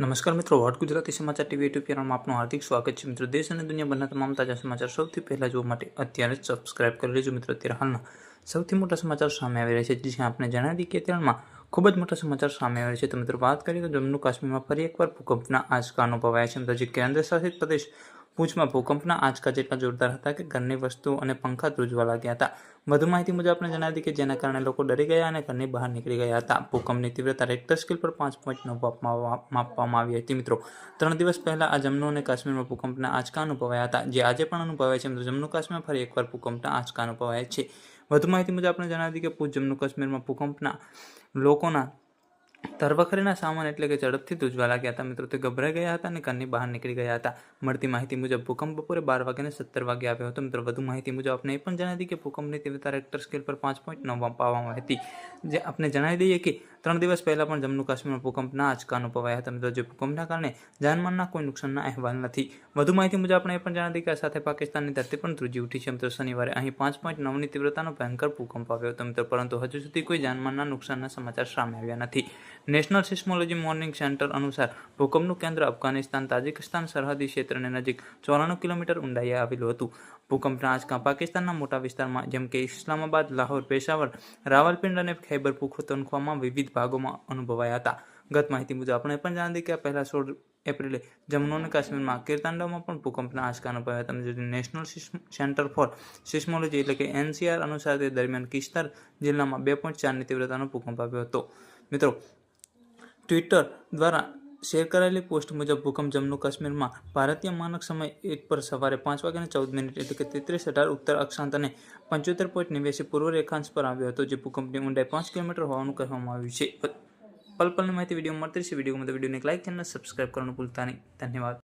નમસ્કાર મિત્રો, વોટ ગુજરાતી સમાચાર ટીવી યુટ્યુબ ચેનલમાં આપનું હાર્દિક સ્વાગત છે. મિત્રો, દેશ અને દુનિયાભરના તમામ તાજા સમાચાર સૌથી પહેલાં જોવા માટે અત્યારે જ સબસ્ક્રાઇબ કરી લેજો મિત્રો. અત્યારે હાલના સૌથી મોટા સમાચાર સામે આવી રહ્યા છે, જ્યાં આપણે જણાવી દઈએ કે અત્યારમાં ખૂબ જ મોટા સમાચાર સામે આવ્યા છે. તો મિત્રો, વાત કરીએ તો જમ્મુ કાશ્મીરમાં ફરી એકવાર ભૂકંપના આંચકા અનુભવાયા છે. મિત્રો, જે કેન્દ્ર શાસિત પ્રદેશ પૂંછમાં ભૂકંપના આંચકા જેટલા જોરદાર હતા કે ઘરની વસ્તુઓ અને પંખા ધ્રુજવા લાગ્યા હતા. વધુ માહિતી મુજબ આપણે જણાવી દીધી કે જેના કારણે લોકો ડરી ગયા અને ઘરની બહાર નીકળી ગયા હતા. ભૂકંપની તીવ્રતા રેક્ટર સ્કેલ પર પાંચ પોઈન્ટ નવ માપવામાં આવી હતી મિત્રો. ત્રણ દિવસ પહેલા આ જમ્મુ અને કાશ્મીરમાં ભૂકંપના આંચકા અનુભવાયા હતા. જે આજે પણ અનુભવાય છે મિત્રો. જમ્મુ કાશ્મીરમાં ફરી એકવાર ભૂકંપના આંચકા અનુભવાય છે. વધુ માહિતી મુજબ આપણે જણાવી દીધી કે પૂછ જમ્મુ કાશ્મીરમાં ભૂકંપના લોકોના ધરવખરીના સામાન એટલે કે ઝડપથી ધ્રુજવા લાગ્યા હતા. મિત્રો, તે ગભરાઈ ગયા હતા અને ઘરની બહાર નીકળી ગયા હતા. મળતી માહિતી મુજબ ભૂકંપ બપોરે બાર વાગ્યાને સત્તર વાગે આવ્યો હતો. મિત્રો, વધુ માહિતી મુજબ આપણે એ પણ જણાવી દઈએ કે ભૂકંપની તીવ્રતા રેક્ટર સ્કેલ પર પાંચ પોઈન્ટ નવ પાવામાં હતી. જે આપણે જણાવી દઈએ કે ત્રણ દિવસ પહેલાં પણ જમ્મુ કાશ્મીરમાં ભૂકંપના આંચકા અનુભવાયા હતા. મિત્રો, જે ભૂકંપના કારણે જાનમાલના કોઈ નુકસાનના અહેવાલ નથી. વધુ માહિતી મુજબ આપણે એ પણ જણાવી કે સાથે પાકિસ્તાનની ધરતી પણ ધ્રુજી ઉઠી છે. મિત્રો, શનિવારે અહીં પાંચ પોઈન્ટ નવની તીવ્રતાનો ભયંકર ભૂકંપ આવ્યો હતો. મિત્રો, પરંતુ હજુ સુધી કોઈ જાનમાલના નુકસાનના સમાચાર સામે આવ્યા નથી. નેશનલ સિસ્મોલોજી મોર્નિંગ સેન્ટર અનુસાર ભૂકંપનું કેન્દ્ર અફઘાનિસ્તાન, તાજિકિસ્તાન, સરહદી ક્ષેત્રની નજીક ચોરાણું કિલોમીટર ઊંડાઈએ આવેલું હતું. ભૂકંપના આંચકા પાકિસ્તાનના મોટા વિસ્તારમાં, જેમ કે ઇસ્લામાબાદ, લાહોર, પેશાવર, રાવલપિંડ અને ખૈબર પુખ્તનખ્વામાં વિવિધ ભાગોમાં અનુભવાયા હતા. ગત માહિતી મુજબ, આપણે પણ જાણી કે પહેલા સોળ એપ્રિલે જમ્મુ અને કાશ્મીરમાં કીર્તાંડવમાં પણ ભૂકંપના આંચકા અનુભવ્યા હતા જે નેશનલ સેન્ટર ફોર સિસ્મોલોજી એટલે કે એનસીઆર અનુસાર તે દરમિયાન કિસ્તર જિલ્લામાં બે પોઈન્ટ ચારની તીવ્રતાનો ભૂકંપ આવ્યો હતો. મિત્રો ટ્વિટર દ્વારા શેર કરાયેલી પોસ્ટ મુજબ ભૂકંપ જમ્મુ કાશ્મીરમાં ભારતીય માનક સમય એક પર સવારે પાંચ વાગ્યાને ચૌદ મિનિટ એટલે કે તેત્રીસ અઢાર ઉત્તર અક્ષાંત અને પંચોતેર પોઈન્ટ નેવ્યાસી પૂર્વ રેખાંશ પર આવ્યો હતો, જે ભૂકંપની ઊંડાઈ પાંચ કિલોમીટર હોવાનું કહેવામાં આવ્યું છે. પલ પલની માહિતી વીડિયો મળતી છે વીડિયો વિડીયોને લાઇક ચેનલ સબસ્ક્રાઇબ કરવાનું ભૂલતા નહીં. ધન્યવાદ.